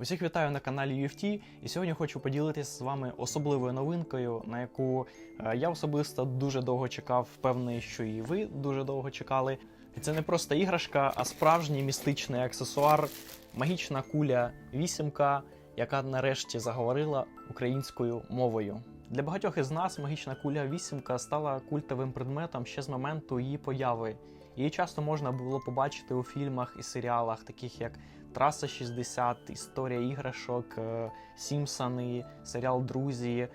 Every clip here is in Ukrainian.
Усіх вітаю на каналі UFT, і сьогодні хочу поділитися з вами особливою новинкою, на яку е, я особисто дуже довго чекав, впевнений, що і ви дуже довго чекали. І це не просто іграшка, а справжній містичний аксесуар, магічна куля вісімка, яка нарешті заговорила українською мовою. Для багатьох із нас магічна куля вісімка стала культовим предметом ще з моменту її появи. Її часто можна було побачити у фільмах і серіалах, таких як Траса 60, Історія іграшок, е, Сімпсони, серіал Друзі,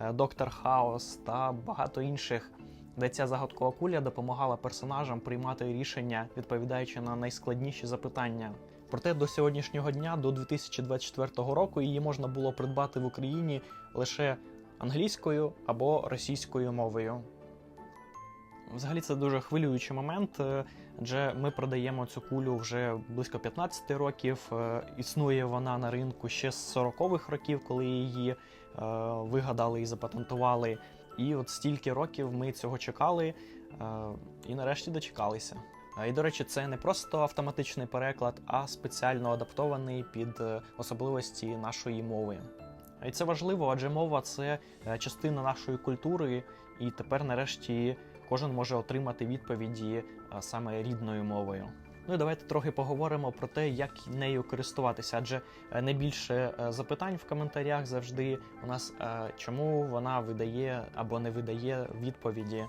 е, Доктор Хаус та багато інших, де ця загадкова куля допомагала персонажам приймати рішення, відповідаючи на найскладніші запитання. Проте до сьогоднішнього дня, до 2024 року, її можна було придбати в Україні лише англійською або російською мовою. Взагалі це дуже хвилюючий момент, е, адже ми продаємо цю кулю вже близько 15 років. е, Існує вона на ринку ще з 40-х років, коли її е, вигадали і запатентували. І от стільки років ми цього чекали і нарешті дочекалися. І, до речі, це не просто автоматичний переклад, а спеціально адаптований під особливості нашої мови. І це важливо, адже мова це частина нашої культури, і тепер, нарешті, кожен може отримати відповіді саме рідною мовою. Ну і давайте трохи поговоримо про те, як нею користуватися, адже е, найбільше е, запитань в коментарях завжди у нас е, чому вона видає або не видає відповіді.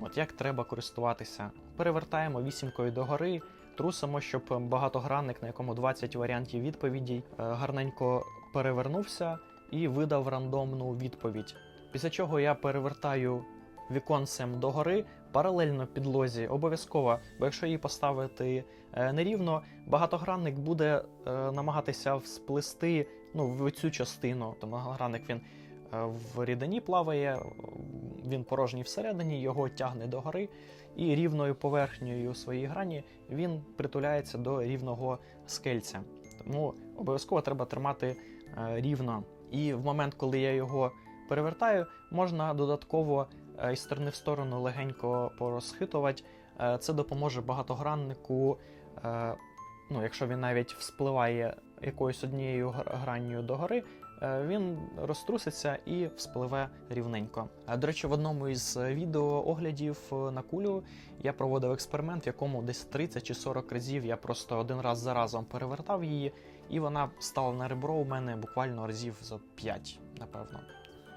От як треба користуватися. Перевертаємо вісімкою догори, трусимо, щоб багатогранник, на якому 20 варіантів відповідей, е, гарненько перевернувся і видав рандомну відповідь. Після чого я перевертаю віконцем догори паралельно підлозі, обов'язково, бо якщо її поставити е, нерівно, багатогранник буде е, намагатися всплести ну, в цю частину. Тому багатогранник він е, в рідині плаває, він порожній всередині, його тягне догори, і рівною поверхнею своєї грані він притуляється до рівного скельця. Тому обов'язково треба тримати рівно. І в момент, коли я його перевертаю, можна додатково е, із сторони в сторону легенько порозхитувати. Е, Це допоможе багатограннику, е, ну, якщо він навіть вспливає якоюсь однією гр- гранню догори, він розтруситься і вспливе рівненько. До речі, в одному із відео оглядів на кулю я проводив експеримент, в якому десь 30 чи 40 разів я просто один раз за разом перевертав її, і вона стала на ребро у мене буквально разів за 5, напевно.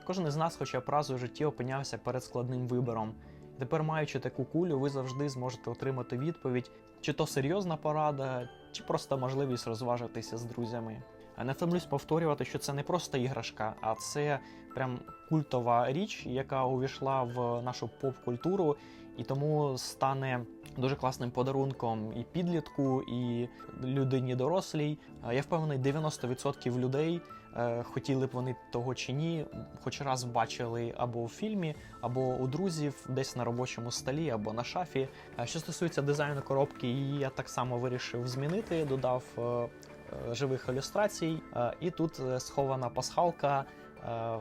Кожен із нас, хоча б раз у житті опинявся перед складним вибором. І тепер, маючи таку кулю, ви завжди зможете отримати відповідь, чи то серйозна порада, чи просто можливість розважитися з друзями. Не втомлюсь повторювати, що це не просто іграшка, а це прям культова річ, яка увійшла в нашу поп-культуру, і тому стане дуже класним подарунком і підлітку, і людині дорослій. Я впевнений, 90% людей е, хотіли б вони того чи ні, хоч раз бачили або в фільмі, або у друзів, десь на робочому столі, або на шафі. Що стосується дизайну коробки, її я так само вирішив змінити, додав е, живих ілюстрацій. Е, І тут е, схована пасхалка. Е,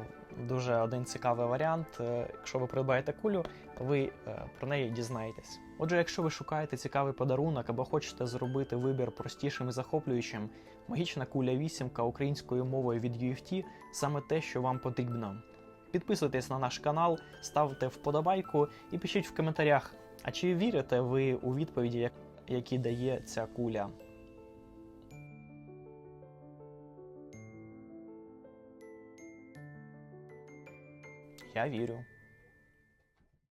Дуже один цікавий варіант. Е, Якщо ви придбаєте кулю, ви е, про неї дізнаєтесь. Отже, якщо ви шукаєте цікавий подарунок або хочете зробити вибір простішим і захоплюючим, магічна куля вісімка українською мовою від UFT саме те, що вам потрібно. Підписуйтесь на наш канал, ставте вподобайку і пишіть в коментарях, а чи вірите ви у відповіді, які дає ця куля. Я вірю.